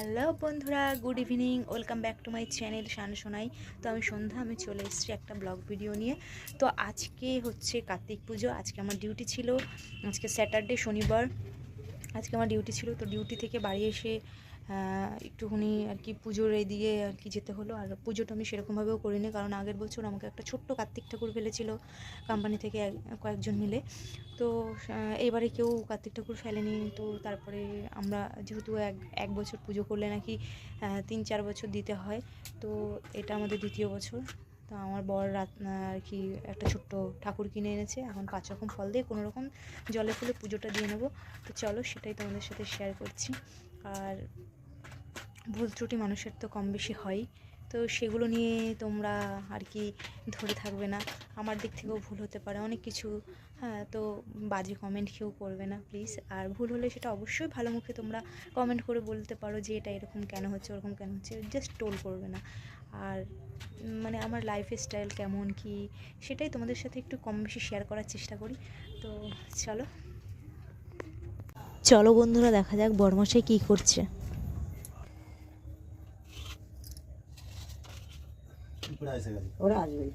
Hello বন্ধুরা, good evening, welcome back to my channel Shan Sonai. তো আমি সন্ধ্যা, আমি চলে এসেছি একটা ব্লগ ভিডিও নিয়ে। তো আজকে হচ্ছে কার্তিক পুজো, আজকে আমার ডিউটি ছিল। আজকে স্যাটারডে, শনিবার। আজকে আমার ডিউটি ছিল, তো ডিউটি থেকে বাড়ি এসে একটুখানি আর কি পুজোর এই দিয়ে আর কি যেতে হলো। আর পুজোটা আমি সেরকমভাবেও করিনি, কারণ আগের বছর আমাকে একটা ছোট্ট কার্তিক ঠাকুর ফেলেছিল কোম্পানি থেকে কয়েকজন মিলে। তো এবারে কেউ কার্তিক ঠাকুর ফেলেনি, তো তারপরে আমরা যেহেতু এক এক বছর পুজো করলে নাকি তিন, চার বছর দিতে হয়, তো এটা আমাদের দ্বিতীয় বছর। তো আমার বর রাত আর কি একটা ছোট্ট ঠাকুর কিনে এনেছে। এখন পাঁচ রকম ফল দিয়ে কোনো রকম জলে ফুলে পুজোটা দিয়ে নেব। তো চলো সেটাই তোমাদের সাথে শেয়ার করছি। আর ভুল ত্রুটি মানুষের তো কম বেশি হয় তো সেগুলো নিয়ে তোমরা আর কি ধরে থাকবে না। আমার দিক থেকেও ভুল হতে পারে, অনেক কিছু। হ্যাঁ তো বাজে কমেন্ট কেউ করবে না প্লিজ আর ভুল হলে সেটা অবশ্যই ভালো মুখে তোমরা কমেন্ট করে বলতে পারো যে এটা এরকম কেন হচ্ছে, ওরকম কেন হচ্ছে জাস্ট টোল করবে না। আর মানে আমার লাইফ স্টাইল কেমন, কি সেটাই তোমাদের সাথে একটু কম বেশি শেয়ার করার চেষ্টা করি। তো চলো। চলো বন্ধুরা, দেখা যাক বড়মশাই কী করছে উপরে এসে গেছে ওরা আসবে।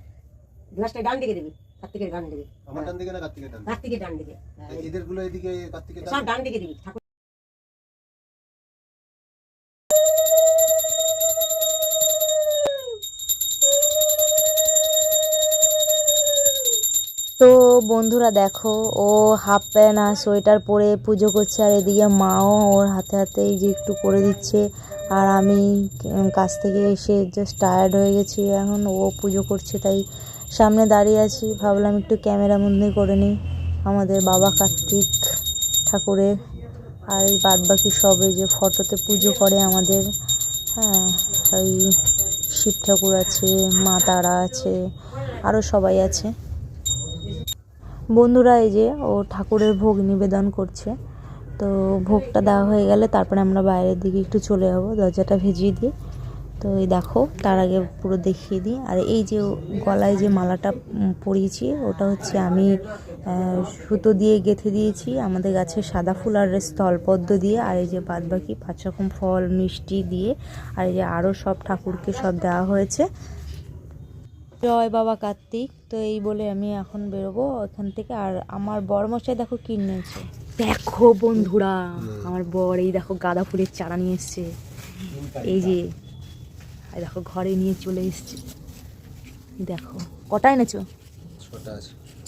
গ্লাসটা ডান দিকে দিবি কার্তিকের ডান দিকে। আমার ডান দিকে না কার্তিকের ডান কার্তিকের ডান দিকে। এদেরগুলো এদিকে কার্তিকের সব ডান দিকে দিবি ঠাকুর। তো বন্ধুরা দেখো ও হাফ প্যান্ট আর সোয়েটার পরে পুজো করছে আর এদিকে মাও ওর হাতে হাতে এই যে একটু করে দিচ্ছে। আর আমি কাছ থেকে এসে জাস্ট টায়ার্ড হয়ে গেছি। এখন ও পুজো করছে, তাই সামনে দাঁড়িয়ে আছি। ভাবলাম একটু ক্যামেরা বন্দি করে নিই। আমাদের বাবা কার্তিক ঠাকুরের আর এই বাদ বাকি সব এই যে ফটোতে পুজো করে আমাদের। হ্যাঁ ওই শিব ঠাকুর আছে, মা তারা আছে আরও সবাই আছে। বন্ধুরা, এই যে ও ঠাকুরের ভোগ নিবেদন করছে। তো ভোগটা দেওয়া হয়ে গেলে তারপরে আমরা বাইরের দিকে একটু চলে যাব, দরজাটা ভেজিয়ে দিই তো এই দেখো, তার আগে পুরো দেখিয়ে দিই। আর এই যে গলায় যে মালাটা পরিয়েছি, ওটা হচ্ছে আমি সুতো দিয়ে গেঁথে দিয়েছি। আমাদের গাছে সাদা ফুল আর স্থলপদ্ম দিয়ে, আর এই যে বাদ বাকি পাঁচ রকম ফল, মিষ্টি দিয়ে, আর এই যে আরও সব ঠাকুরকে সব দেওয়া হয়েছে। জয় বাবা কার্তিক। তো এই বলে আমি এখন বেরোবো ওখান থেকে। আর আমার বড়মশাই দেখো কি নিয়েছে। দেখো বন্ধুরা আমার বর এই দেখো গাঁদা ফুলের চারা নিয়ে এসছে। এই যে এই দেখো ঘরে নিয়ে চলে এসছে। দেখো কটা এনেছো?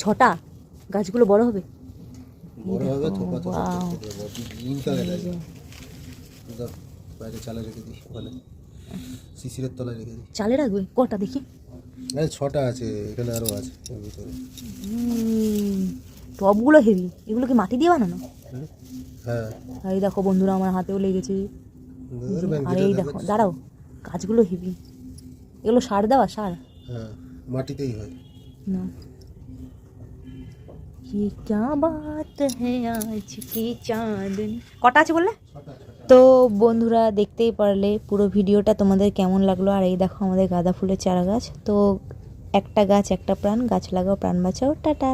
ছটা গাছগুলো বড় হবে? চালে রাখবে? কটা দেখি। ছটা আছে এখানে আরও আছে ভিতরে। টবগুলো হেভি এগুলো কি মাটি দিয়ে বানানো? হ্যাঁ। এই দেখো বন্ধুরা আমার হাতেও লেগেছে। আর এই দেখো দাঁড়াও গাছগুলো হেভি এগুলো সার দেওয়া? সার? হ্যাঁ মাটিতেই হয়। না। কটা আছে বললে? তো বন্ধুরা দেখতেই পারলে পুরো ভিডিওটা তোমাদের কেমন লাগল। আর এই দেখো আমাদের গাঁদা ফুলের চারা গাছ তো একটা গাছ একটা প্রাণ গাছ লাগাও প্রাণ বাঁচাও টাটা।